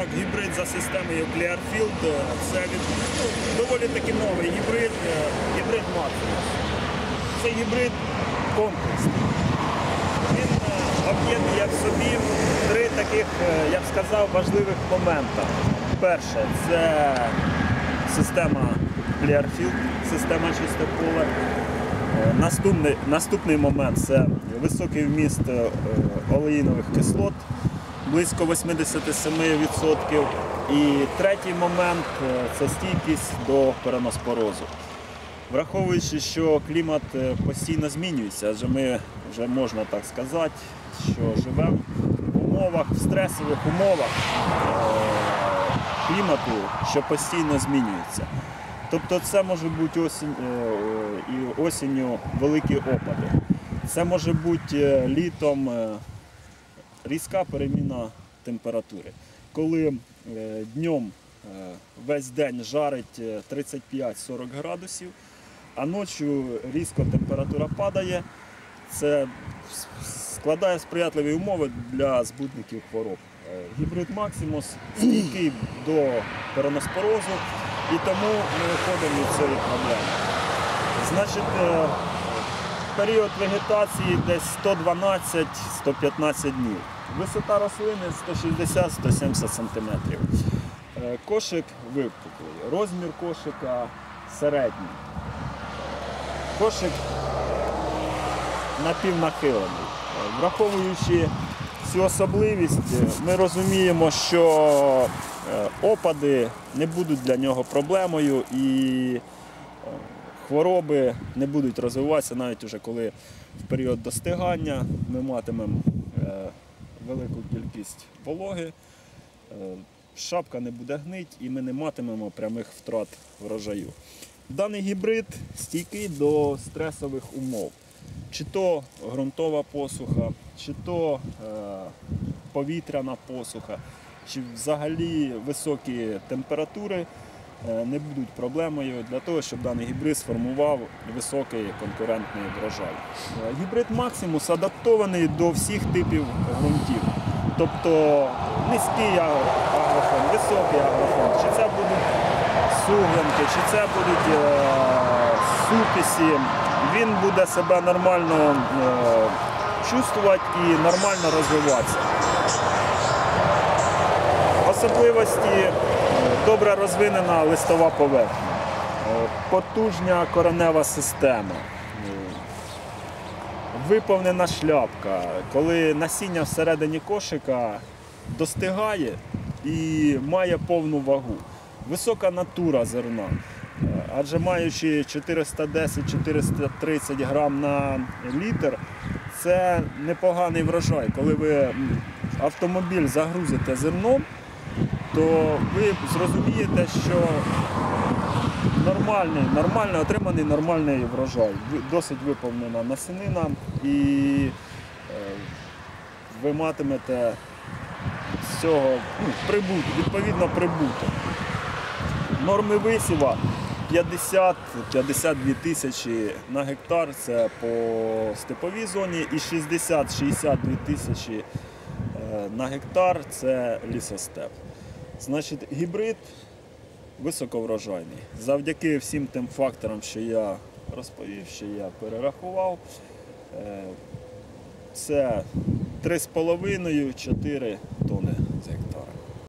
Так, гібрид за системою Clearfield. е, Це від, ну, доволі таки новий гібрид, е, гібрид Maximus. Це гібрид комплексний. Він е, об'єднує в собі три таких, я б сказав, важливих момента. Перше це система Clearfield, система. Е, Наступний, наступний момент це високий вміст олеїнових кислот, близько 87%. І третій момент е, це стійкість до переноспорозу. Враховуючи, що клімат е, постійно змінюється, адже ми вже можна так сказати, що живемо в умовах, в стресових умовах е, клімату, що постійно змінюється. Тобто це може бути осінь, і осінню великі опади. Це може бути літом різка переміна температури. Коли е, днем е, весь день жарить е, 35-40 градусів, а ночі різко температура падає, це складає сприятливі умови для збутників хвороб. Е, Гібрид Maximus стійкий до переноспорозу і тому ми виходимо від цієї проблеми. Значить, е, період вегетації десь 112-115 днів. Висота рослини 160-170 см. Е, Кошик випуклий, розмір кошика середній. Кошик напівнахилений. Е, Враховуючи цю особливість, ми розуміємо, що е, опади не будуть для нього проблемою і хвороби не будуть розвиватися навіть уже коли в період достигання ми матимемо велику кількість вологи, е, шапка не буде гнить і ми не матимемо прямих втрат врожаю. Даний гібрид стійкий до стресових умов. Чи то ґрунтова посуха, чи то е, повітряна посуха, чи взагалі високі температури не будуть проблемою для того, щоб даний гібрид сформував високий конкурентний врожай. Е, Гібрид Maximus адаптований до всіх типів ґрунтів. Тобто низький агрофон, високий агрофон, чи це будуть суглинки, чи це будуть е, супісі, він буде себе нормально е, чувствувати і нормально розвиватися. Особливості е, добре розвинена листова поверхня, е, потужня коренева система, е, виповнена шляпка, коли насіння всередині кошика достигає і має повну вагу. Висока натура зерна. Е, Адже маючи 410-430 грам на літр, це непоганий врожай. Коли ви автомобіль загрузите зерном, то ви зрозумієте, що нормальний, нормально отриманий нормальний врожай. Досить виповнена насінина і е, ви матимете з цього ну, прибуток, відповідно прибуток. Норми висіва 50-52 тисячі на гектар це по степовій зоні і 60-62 тисячі на гектар це лісостеп. Значить, гібрид високоврожайний. Завдяки всім тим факторам, що я розповів, що я перерахував, е, це 3,5-4 тони